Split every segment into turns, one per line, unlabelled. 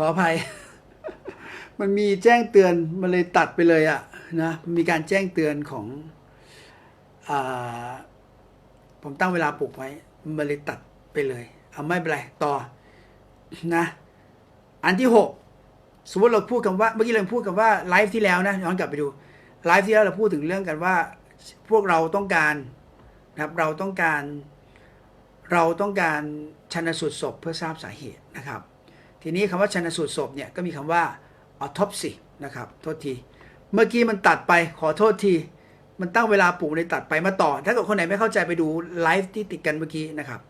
ขออภัย มันมีแจ้งเตือนมันเลยตัดไปเลยอะนะมีการแจ้งเตือนของอผมตั้งเวลาปลุกไว้มันเลยตัดไปเลยเอาไม่เป็นไรต่อนะ อันที่หกสมมติเราพูดกันว่าเมื่อกี้เราพูดกันว่าไลฟ์ที่แล้วนะย้อนกลับไปดูไลฟ์ที่แล้วเราพูดถึงเรื่องกันว่า พวกเราต้องการนะครับเราต้องการเราต้องการชันสูตรศพเพื่อทราบสาเหตุนะครับ ทีนี้คำว่าชันสูตรศพเนี่ยก็มีคำว่า autopsy นะครับโทษที เมื่อกี้มันตัดไปขอโทษที มันตั้งเวลาปลูกในตัดไปมาต่อ ถ้าเกิดคนไหนไม่เข้าใจไปดูไลฟ์ที่ติดกันเมื่อกี้นะครับ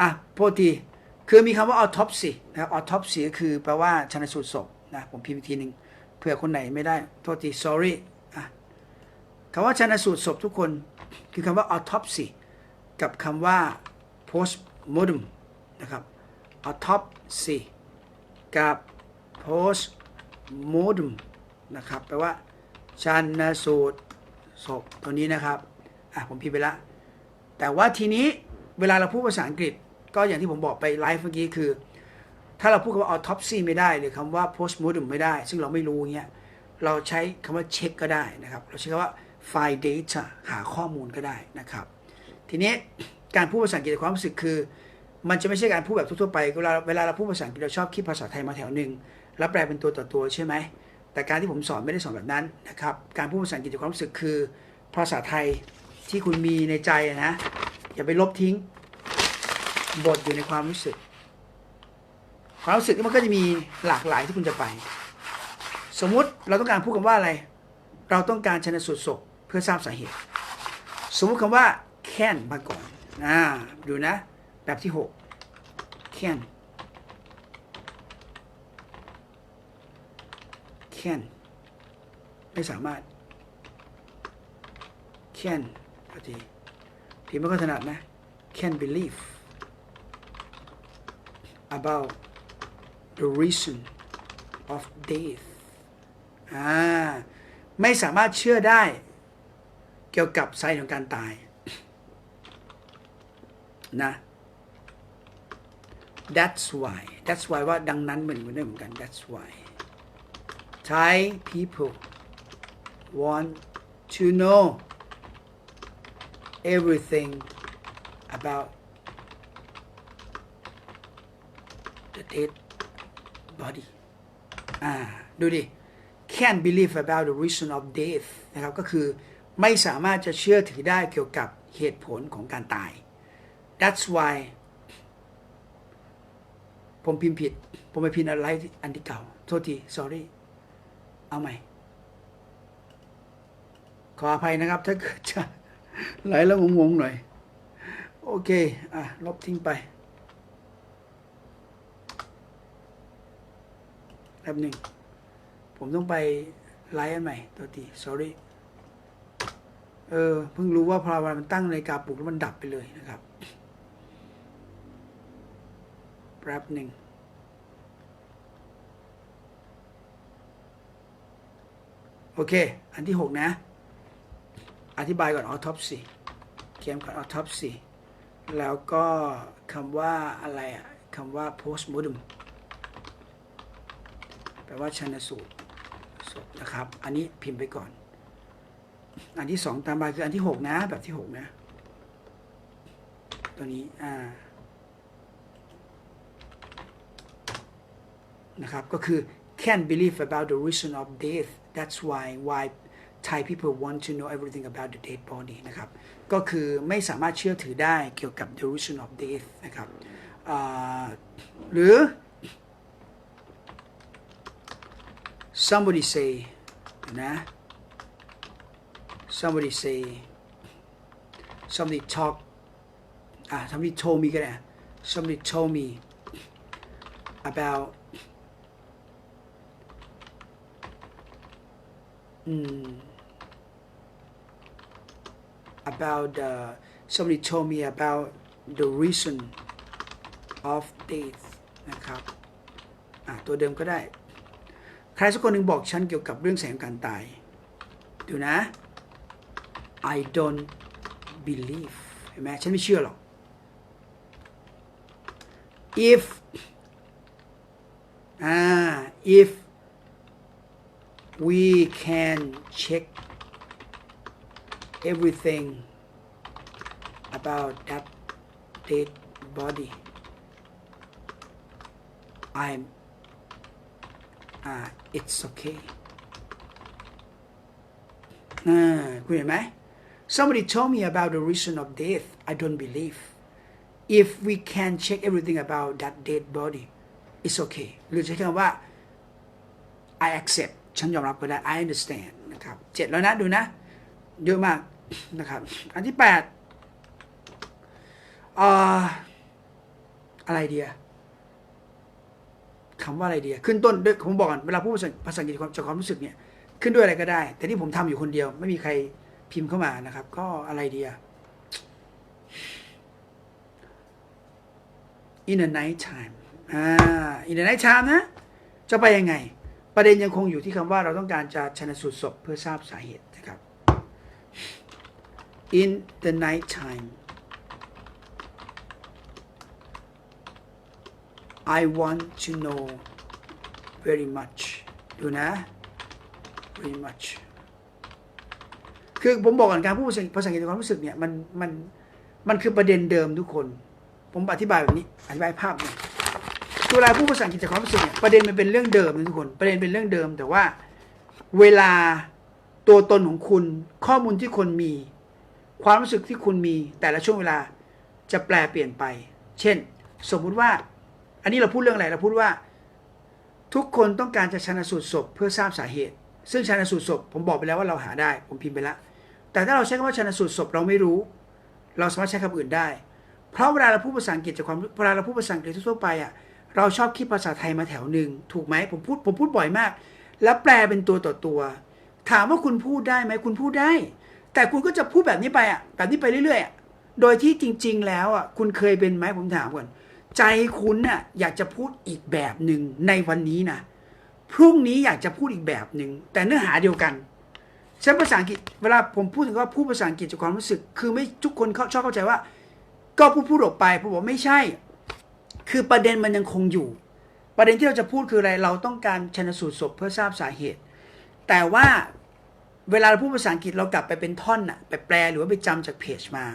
อะโทษที คือมีคำว่า autopsy นะครับ autopsy ก็คือแปลว่าชันสูตรศพนะผมพิมพ์อีกทีหนึ่งเผื่อคนไหนไม่ได้โทษที sorry อะคำว่าชันสูตรศพทุกคนคือคำว่า autopsy กับคำว่า postmortem นะครับ autopsy กับ postmortem นะครับแปลว่าชันสูตรศพตัวนี้นะครับอะผมพิมพ์ไปละ แต่ว่าทีนี้เวลาเราพูดภาษาอังกฤษ ก็อย่างที่ผมบอกไปไลฟ์เมื่อกี้คือ ถ้าเราพูดคำว่า autopsy ไม่ได้ หรือคำว่า postmortem ไม่ได้ ซึ่งเราไม่รู้เงี้ยเราใช้คำว่าเช็คก็ได้นะครับ เราใช้คำว่า find data หาข้อมูลก็ได้นะครับ ทีนี้การพูดภาษาอังกฤษความรู้สึกคือ มันจะไม่ใช่การพูดแบบทั่วไปเวลาเวลาเราพูดภาษาอังกฤษเราชอบคิดภาษาไทยมาแถวหนึ่งแล้วแปลเป็นตัวต่อตัวใช่ไหมแต่การที่ผมสอนไม่ได้สอนแบบนั้นนะครับการพูดภาษาอังกฤษในความรู้สึกคือ ภาษาไทยที่คุณมีในใจนะอย่าไปลบทิ้งบทอยู่ในความรู้สึก ความรู้สึกมันก็จะมีหลากหลายที่คุณจะไป สมมุติเราต้องการพูดคำว่าอะไร เราต้องการชนสูตรศพเพื่อทราบสาเหตุ สมมุติคำว่า can มาก่อนอ่าดูนะ แบบที่6 can can ไม่สามารถ can พอดีพี่ไม่ค่อยถนัดนะ can believe about the reason of death อ่าไม่สามารถเชื่อได้เกี่ยวกับสาเหตุของการตายนะ that's why that's why ว่าดังนั้นเหมือนกันเหมือนกัน that's why Thai people want to know everything about the dead body อ่าดูดิ can't believe about the reason of death นะครับก็คือไม่สามารถจะเชื่อถือได้เกี่ยวกับเหตุผลของการตาย that's why ผมพิมพ์ผิด ผมไปพิมพ์อะไรอันที่เก่า โทษที sorry เอาใหม่ ขออภัยนะครับ ถ้าเกิดจะไหลแล้วงงๆหน่อย โอเค อะ ลบทิ้งไปแป๊บหนึ่ง ผมต้องไปไลฟ์อันใหม่ ตัวที sorry เออ เพิ่งรู้ว่าพอเวลมันตั้งนาฬิกาปลุกแล้วมันดับไปเลยนะครับ แป๊บหนึ่งโอเค อันที่หกนะ อธิบายก่อน autopsy เขียนก่อน autopsy แล้วก็คำว่าอะไรอะคำว่า postmortem แปลว่าชันสูตรศพนะครับ อันนี้พิมพ์ไปก่อน อันที่สองตามมาคืออันที่หกนะ แบบที่หกนะ ตัวนี้ อ่า นะครับก็คือ can't believe about the reason of death that's why why Thai people want to know everything about the dead body นะครับก็คือไม่สามารถเชื่อถือได้เกี่ยวกับ the reason of death นะครับหรือ somebody say นะ somebody say somebody talk อ่า somebody told me ก็ได้ somebody told me about mm, about uh, somebody told me about the reason of death นะครับอะตัวเดิมก็ได้ ใครสักคนหนึ่งบอกฉันเกี่ยวกับเรื่องแสงการตาย ดูนะ I don't believe เห็นไหมฉันไม่เชื่อหรอก if อ่า if we can check everything about that dead body I'm uh, it's okay อ่าคุณเห็นไหม somebody told me about the reason of death I don't believe if we can check everything about that dead body it's okay หรือใช้คำว่า I accept ฉันยอมรับก็ได้ I understand นะครับเจ็ดแล้วนะดูนะ เยอะมากนะครับ อันที่แปดอะไรเดียคำว่าอะไรเดียขึ้นต้นด้วยผมบอกก่อนเวลาพูดภาษาภาษาอังกฤษจากความรู้สึกเนี่ยขึ้นด้วยอะไรก็ได้ แต่ที่ผมทำอยู่คนเดียว ไม่มีใครพิมพ์เข้ามานะครับ ก็อะไรเดีย in the night time อ่า in the night time นะ จะไปยังไง ประเด็นยังคงอยู่ที่คำว่าเราต้องการจะชนสูตรศพเพื่อทราบสาเหตุนะครับ in the night time I want to know very much ดูนะ very much คือผมบอกก่อนการพูดภาษาภาษาอังกฤษในความรู้สึกเนี่ยมันมันมันคือประเด็นเดิมทุกคน ผมอธิบายแบบนี้อธิบายภาพหน่อย เวลาพูดภาษาอังกฤษจากความรู้สึกเนี่ยประเด็นมันเป็นเรื่องเดิมนะทุกคน ประเด็นเป็นเรื่องเดิม แต่ว่าเวลาตัวตนของคุณข้อมูลที่คนมี ความรู้สึกที่คุณมี แต่ละช่วงเวลาจะแปลเปลี่ยนไป เช่น สมมุติว่า อันนี้เราพูดเรื่องอะไรเราพูดว่า ทุกคนต้องการจะชันสูตรศพเพื่อทราบสาเหตุ ซึ่งชันสูตรศพผมบอกไปแล้วว่าเราหาได้ ผมพิมพ์ไปแล้วแต่ถ้าเราใช้คำว่าชันสูตรศพเราไม่รู้ เราสามารถใช้คำอื่นได้ เพราะเวลาเราพูดภาษาอังกฤษจากความเวลาเราพูดภาษาอังกฤษทั่วไปอะ เราชอบคิดภาษาไทยมาแถวหนึ่งถูกไหมผมพูดผมพูดบ่อยมาก แล้วแปลเป็นตัวต่อตัว ถามว่าคุณพูดได้ไหมคุณพูดได้ แต่คุณก็จะพูดแบบนี้ไปอะแบบนี้ไปเรื่อยๆโดยที่จริง ๆ แล้วอะคุณเคยเป็นไหมผมถามก่อนใจคุณน่ะอยากจะพูดอีกแบบหนึ่งในวันนี้นะพรุ่งนี้อยากจะพูดอีกแบบหนึ่งแต่เนื้อหาเดียวกันใช้ภาษาอังกฤษเวลาผมพูดถึงว่าพูดภาษาอังกฤษจากความรู้สึก คือไม่ทุกคนเขาชอบเข้าใจว่า ก็พูดพูดออกไปผมบอกไม่ใช่ คือประเด็นมันยังคงอยู่ ประเด็นที่เราจะพูดคืออะไรเราต้องการชนสูตรศพเพื่อทราบสาเหตุ แต่ว่าเวลาเราพูดภาษาอังกฤษเรากลับไปเป็นท่อนน่ะไปแปลหรือว่าไปจำจากเพจมา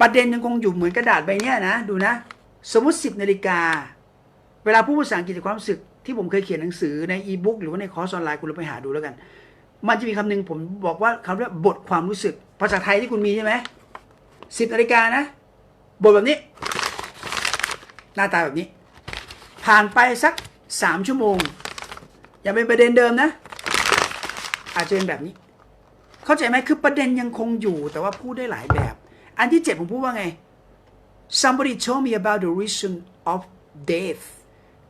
ประเด็นยังคงอยู่เหมือนกระดาษใบเนี้ยนะ ดูนะ สมมติ 10นาฬิกาเวลาพูดภาษาอังกฤษความรู้สึกที่ผมเคยเขียนหนังสือในอีบุ๊กหรือว่าในคอร์สออนไลน์คุณเราไปหาดูแล้วกัน มันจะมีคำหนึ่งผมบอกว่าคำว่าบทความรู้สึก ภาษาไทยที่คุณมีใช่ไหมสิบนาฬิกานะ บทแบบนี้ หน้าตาแบบนี้ ผ่านไปสักสามชั่วโมง อย่าเป็นประเด็นเดิมนะ อาจจะเป็นแบบนี้ เข้าใจไหมคือประเด็นยังคงอยู่แต่ว่าพูดได้หลายแบบ อันที่เจ็ดผมพูดว่าไง somebody told me about the reason of death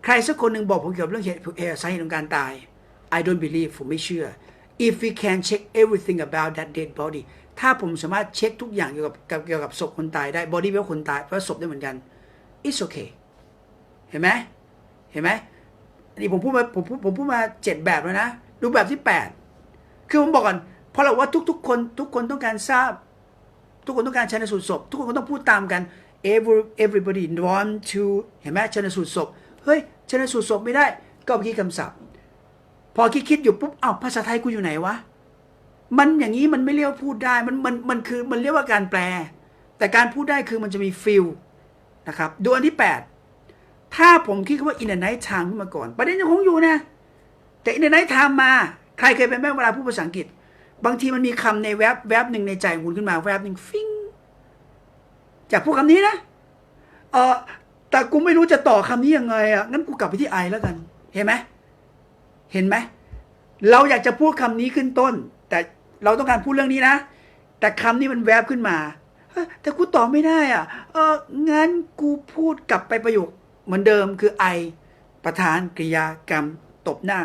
ใครสักคนหนึ่งบอกผมเกี่ยวกับเรื่องเหตุสาเหตุของการตาย I don't believe ผมไม่เชื่อ if we can check everything about that dead body ถ้าผมสามารถเช็คทุกอย่างเกี่ยวกับกับเกี่ยวกับศพคนตายได้ body แปลว่าคนตายแปลว่าศพได้เหมือนกัน it's okay เห็นไหมเห็นไหมอันนี้ผมพูดมาผมพูดผมพูดมาเจ็ดแบบแล้วนะ ดูแบบที่แปดคือผมบอกก่อนเพราะเราว่าทุกๆคนทุกคนต้องการทราบ ทุกคนต้องการชันสูตรศพ ทุกคนก็ต้องพูดตามกัน every everybody want to เห็นไหมชันสูตรศพเฮ้ยชันสูตรศพไม่ได้ ก็เมื่อกี้คำศัพท์ พอคิดคิดอยู่ปุ๊บอ้าวภาษาไทยกูอยู่ไหนวะมันอย่างนี้มันไม่เรียกว่าพูดได้มันมันมันคือมันเรียกว่าการแปล แต่การพูดได้คือมันจะมีฟิล นะครับดูอันที่ 8 ถ้าผมคิดว่า in the night time ขึ้นมาก่อน ประเด็นยังคงอยู่นะ แต่ in the night time มา ใครเคยเป็นแม่เวลาพูดภาษาอังกฤษ บางทีมันมีคำในแวบแวบหนึ่งในใจคุณขึ้นมาแวบหนึ่งฟิงจากพูดคำนี้นะเออแต่กูไม่รู้จะต่อคำนี้ยังไงอะงั้นกูกลับไปที่ไอแล้วกัน เห็นไหมเห็นไหมเราอยากจะพูดคำนี้ขึ้นต้น แต่เราต้องการพูดเรื่องนี้นะ แต่คำนี้มันแวบขึ้นมา แต่กูตอบไม่ได้อะ เอองั้นกูพูดกลับไปประโยคเหมือนเดิมคือไอ ประธานกริยากรรม ตบหน้า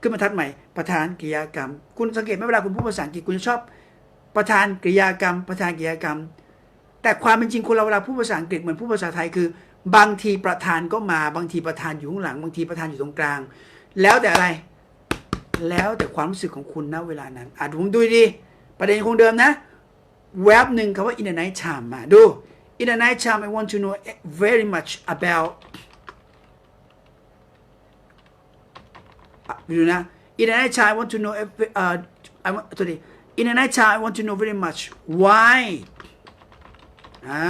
ขึ้นมาทัดใหม่ ประธานกริยากรรม คุณสังเกตไหมเวลาคุณพูดภาษาอังกฤษคุณจะชอบ ประธานกริยากรรม ประธานกริยากรรม แต่ความเป็นจริงคนเราเวลาพูดภาษาอังกฤษเหมือนพูดภาษาไทยคือ บางทีประธานก็มาบางทีประธานอยู่ข้างหลัง บางทีประธานอยู่ตรงกลาง แล้วแต่อะไร แล้วแต่ความรู้สึกของคุณณเวลานั้นอะดูผมดูดีประเด็นคงเดิมนะ แวบหนึ่งคำว่า in the night time มาดู in the night time I want to know very much about ดูนะ in the night time I want to know every, uh, I want sorry in the night time I want to know very much why อ่า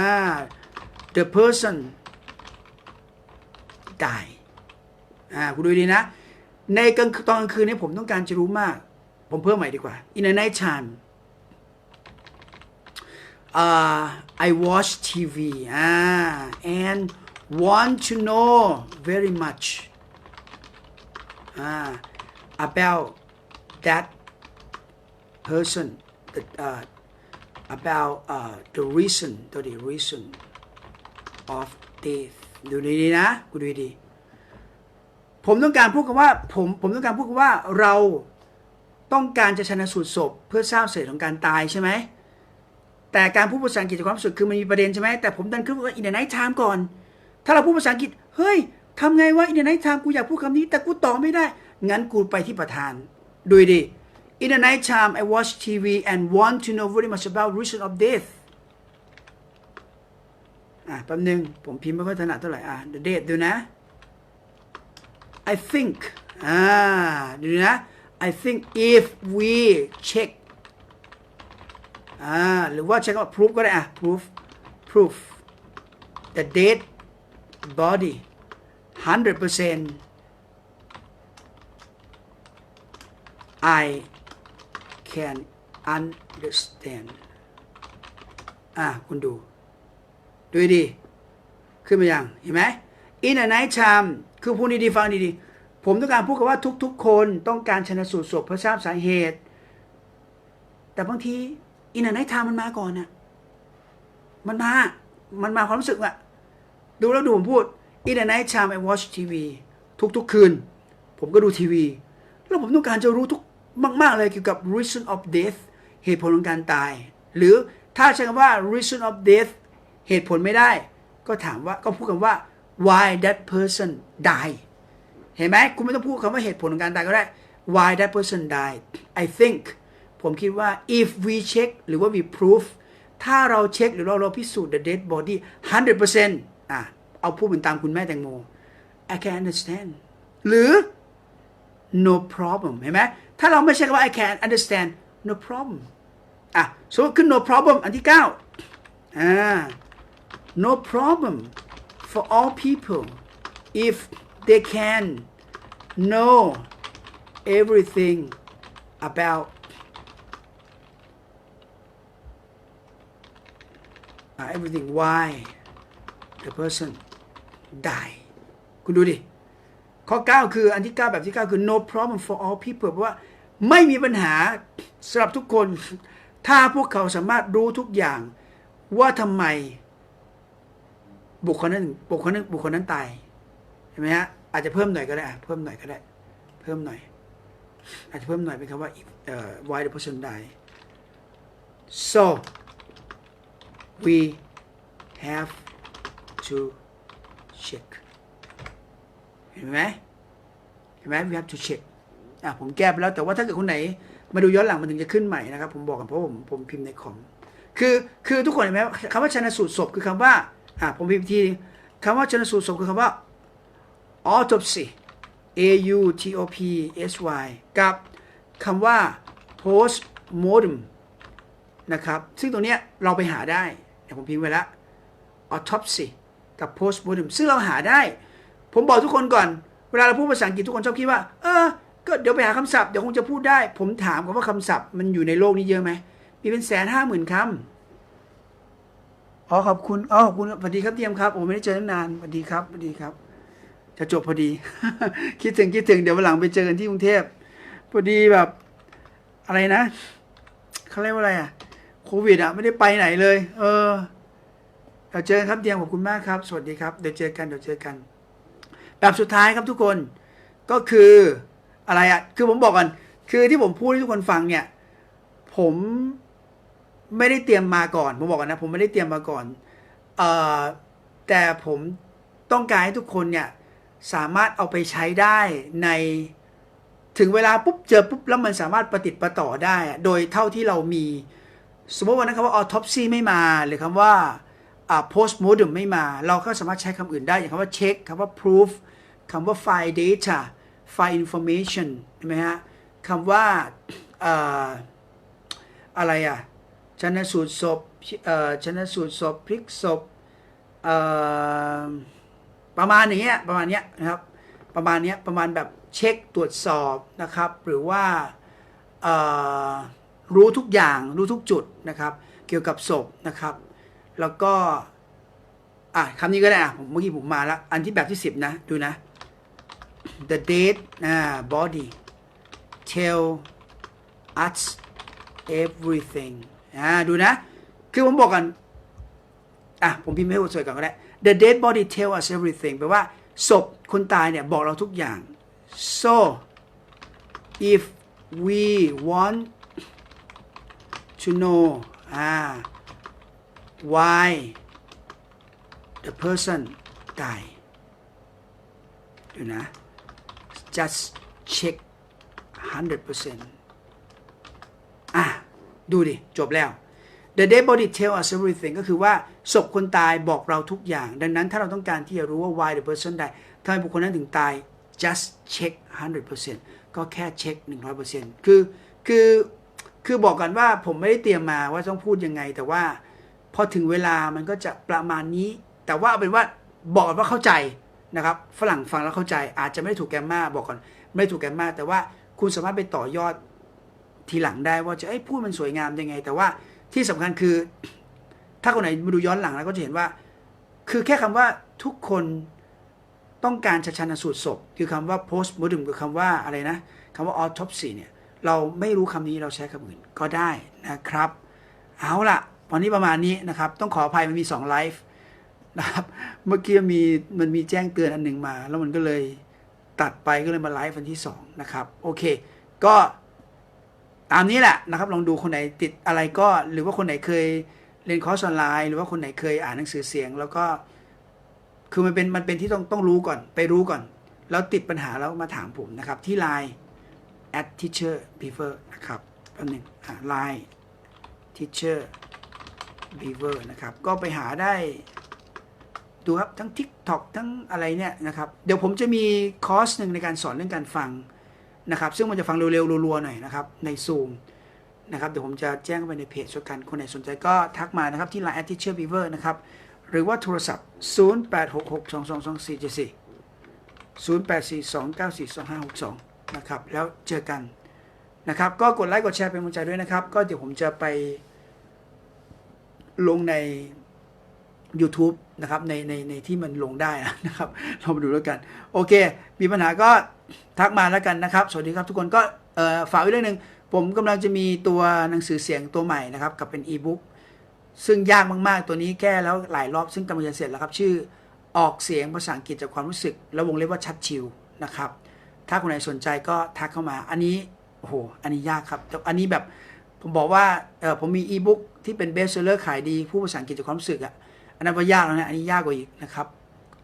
the person die อ่าคุณดูดีนะ ในกลางตอนกลางคืนนี้ผมต้องการจะรู้มาก ผมเพิ่มใหม่ดีกว่า in the night time uh, I watch TV ah, and want to know very much ah, about that person the, uh, about uh, the reason the reason of death ดูดีๆนะคุณดูดีผมต้องการพูดกันว่าผมผมต้องการพูดกันว่าเราต้องการจะชนะสูตรศพเพื่อทราบสาเหตุของการตายใช่ไหม แต่การพูดภาษาอังกฤษจากความรู้สึกคือมันมีประเด็นใช่ไหมแต่ผมดันขึ้นว่า in the night time ก่อน ถ้าเราพูดภาษาอังกฤษเฮ้ยทำไงวะ in the night time กูอยากพูดคำนี้ แต่กูต่อไม่ได้ งั้นกูไปที่ประธานดูดิ in the night time I watch TV and want to know very much about reason of death อะแป๊บนึง ผมพิมพ์ไม่ค่อยถนัดเท่าไหร่ อะ the date ดูนะ I think อ่า ดูนะ I think if we check อ่าหรือว่าใช้คำว่า proof ก็ได้อะ proof proof the dead body 100% I can understand อะคุณดู ดูดี ขึ้นมายังเห็นไหม in a night time คือพูดดีๆฟังดีๆ ผมต้องการพูดกับว่าทุกๆ คนต้องการชนะสูตรศพเพื่อทราบสาเหตุ แต่บางที in a night time มันมาก่อนน่ะมันมา มันมาความรู้สึกอะดูแล้วดูผมพูด in a night time I watch TV ทุกๆ คืน ผมก็ดูทีวี แล้วผมต้องการจะรู้ทุกมาก ๆ เลยเกี่ยวกับ reason of death เหตุผลของการตาย หรือถ้าใช้คำว่า reason of death เหตุผลไม่ได้ ก็ถามว่าก็พูดกันว่า why that person die เห็นไหมคุณไม่ต้องพูดคำว่าเหตุผลของการตายก็ได้ why that person died I think ผมคิดว่า if we check หรือว่า we prove ถ้าเราเช็คหรือเราเราพิสูจน์ the dead body 100%อะเอาพูดเป็นตามคุณแม่แตงโม I can understand หรือ no problem เห็นไหมถ้าเราไม่ใช่คำว่า I can understand no problem อะสมมติขึ้น no problem อันที่9อ่า no problem for all people if they can know everything about uh, everything why the person die คุณดูดิ ข้อ 9 คืออันที่ 9 แบบที่ 9 คือ no problem for all people เพราะว่าไม่มีปัญหาสำหรับทุกคน ถ้าพวกเขาสามารถรู้ทุกอย่าง ว่าทำไม บุคคลนั้นบุคคลนั้นบุคคลนั้นตายเห็นไหมฮะอาจจะเพิ่มหน่อยก็ได้เพิ่มหน่อยก็ได้ เพิ่มหน่อย อาจจะเพิ่มหน่อยเป็นคำว่า why the person die so we have to check เห็นไหมเห็นไหม we have to check อะผมแก้ไปแล้วแต่ว่าถ้าเกิดคนไหน มาดูย้อนหลังมันถึงจะขึ้นใหม่นะครับ ผมบอกกันเพราะผมผมพิมพ์ในคอมคือคือทุกคนเห็นไหมคำว่าชันสูตรศพคือคำว่าอะผมพิมพ์ทีคำว่าชันสูตรศพคือคำว่า autopsy a u t o p s y กับคำว่า post mortem นะครับ ซึ่งตรงเนี้ยเราไปหาได้ ผมพิมพ์ไว้แล้ว autopsy กับ post mortem ซึ่งเราหาได้ ผมบอกทุกคนก่อน เวลาเราพูดภาษาอังกฤษทุกคนชอบคิดว่า เออ ก็เดี๋ยวไปหาคำศัพท์ เดี๋ยวคงจะพูดได้ ผมถามก่อนว่าคำศัพท์มันอยู่ในโลกนี้เยอะไหม มีเป็นแสนห้าหมื่นคำอ๋อขอบคุณอ๋อขอบคุณสวัสดีครับเตรียมครับ โอ้ไม่ได้เจอตั้งนานสวัสดีครับสวัสดีครับ จะจบพอดี คิดถึงคิดถึงเดี๋ยววันหลังไปเจอกันที่กรุงเทพพอดีแบบ อะไรนะเขาเรียกว่าอะไรอะ โควิดอะไม่ได้ไปไหนเลย เออเดี๋ยวเจอครับเตียมขอบคุณมากครับ สวัสดีครับเดี๋ยวเจอกันเดี๋ยวเจอกัน แบบสุดท้ายครับทุกคนก็คืออะไรอะ คือผมบอกก่อนคือที่ผมพูดให้ทุกคนฟังเนี่ย ผมไม่ได้เตรียมมาก่อน ผมบอกก่อนนะ ผมไม่ได้เตรียมมาก่อนเอ่อแต่ผมต้องการให้ทุกคนเนี่ย สามารถเอาไปใช้ได้ในถึงเวลาปุ๊บเจอปุ๊บแล้วมันสามารถประติดประต่อได้ โดยเท่าที่เรามี สมมติวันนั้นคำว่า autopsy ไม่มา หรือคำว่าอ่า postmortem ไม่มา เราก็สามารถใช้คำอื่นได้ อย่างคำว่า check คำว่า proof คำว่า file data file information ใช่ไหมฮะคำว่าอะไรอะชนะสูตรศพชนะสูตรศพพลิกศพประมาณอย่างเงี้ยประมาณเนี้ยนะครับประมาณเนี้ยประมาณแบบเช็คตรวจสอบนะครับ หรือว่าอ รู้ทุกอย่างรู้ทุกจุดนะครับ เกี่ยวกับศพนะครับ แล้วก็อะคำนี้ก็ได้อะผมเมื่อกี้ผมมาแล้ว อันที่แบบที่สิบนะ ดูนะ the dead อ่า body tell us everything อ่าดูนะ คือผมบอกกันอะผมพิมพ์ให้สวยก่อนก็ได้ the dead body tell us everything แปลว่าศพคนตายเนี่ย บอกเราทุกอย่าง so if we want to know อ่า why the person die ดูนะ just check 100%อะ ดูดิ จบแล้ว the dead body tell us everything ก็คือว่าศพคนตายบอกเราทุกอย่าง ดังนั้นถ้าเราต้องการที่จะรู้ว่า why the person die ทำไมบุคคลนั้นถึงตาย just check 100%ก็แค่เช็ค 100%คือ คือ คือบอกกันว่าผมไม่ได้เตรียมมาว่าต้องพูดยังไง แต่ว่าพอถึงเวลามันก็จะประมาณนี้ แต่ว่าเอาเป็นว่าบอกกันว่าเข้าใจนะครับ ฝรั่งฟังแล้วเข้าใจ อาจจะไม่ได้ถูกแกมมาบอกก่อนไม่ได้ถูกแกมมาแต่ว่าคุณสามารถไปต่อยอดทีหลังได้ว่าจะเอ้พูดมันสวยงามยังไง แต่ว่าที่สำคัญคือ ถ้าคนไหนมาดูย้อนหลังแล้วก็จะเห็นว่า คือแค่คำว่าทุกคนต้องการชันสูตรศพ คือคำว่า post mortem คือคำว่าอะไรนะคำว่า autopsy เนี่ย เราไม่รู้คำนี้เราใช้คำอื่นก็ได้นะครับ เอาล่ะวันนี้ประมาณนี้นะครับ ต้องขออภัยมันมี2ไลฟ์นะครับ เมื่อกี้มีมันมีแจ้งเตือนอันหนึ่งมา แล้วมันก็เลยตัดไปก็เลยมาไลฟ์วันที่2นะครับ โอเค ก็ตามนี้แหละนะครับ ลองดูคนไหนติดอะไรก็หรือว่าคนไหนเคยเรียนคอร์สออนไลน์ หรือว่าคนไหนเคยอ่านหนังสือเสียง แล้วก็ คือมันเป็นมันเป็นที่ต้องต้องรู้ก่อน ไปรู้ก่อน แล้วติดปัญหาแล้วมาถามผมนะครับ ที่ไลน์ at teacher beaver นะครับแป๊บหนึงอ่า line teacher beaver นะครับ ก็ไปหาได้ดูครับ ทั้ง TikTok ทั้งอะไรเนี่ยนะครับ เดี๋ยวผมจะมีคอร์สหนึ่งในการสอนเรื่องการฟังนะครับ ซึ่งมันจะฟังเร็วๆรัวๆหน่อยนะครับ ใน Zoom นะครับ เดี๋ยวผมจะแจ้งเข้าไปในเพจช่วกันคนไหนสนใจก็ทักมานะครับ ที่ line at teacher beaver นะครับ หรือว่าโทรศัพท์ 0866222474 0842942562 นะครับ แล้วเจอกันนะครับ ก็กดไลค์กดแชร์เป็นกำลังใจด้วยนะครับ ก็เดี๋ยวผมจะไปลงใน YouTube นะครับในในในที่มันลงได้นะครับ เรามาดูแล้วกัน โอเค มีปัญหาก็ทักมาแล้วกันนะครับ สวัสดีครับทุกคนก็ฝากไว้เรื่องหนึ่งผมกำลังจะมีตัวหนังสือเสียงตัวใหม่นะครับ กับเป็นอีบุ๊กซึ่งยากมากๆ ตัวนี้แก้แล้วหลายรอบซึ่งกำลังจะเสร็จแล้วครับ ชื่อออกเสียงภาษาอังกฤษจากความรู้สึก แล้ววงเล็บว่าชัดชิวนะครับ ถ้าคนไหนสนใจก็ทักเข้ามา อันนี้โอ้โหอันนี้ยากครับ แต่อันนี้แบบผมบอกว่าเออผมมีอีบุ๊กที่เป็นเบสเซอร์ขายดีผู้ภาษาอังกฤษจากความรู้สึกอะอันนั้นก็ยากแล้วนะอันนี้ยากกว่าอีกนะครับ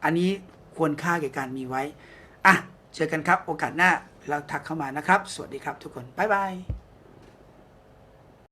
อันนี้ควรค่าแก่การมีไว้อะเจอกันครับ โอกาสหน้าเราทักเข้ามานะครับ สวัสดีครับทุกคนบ๊ายบาย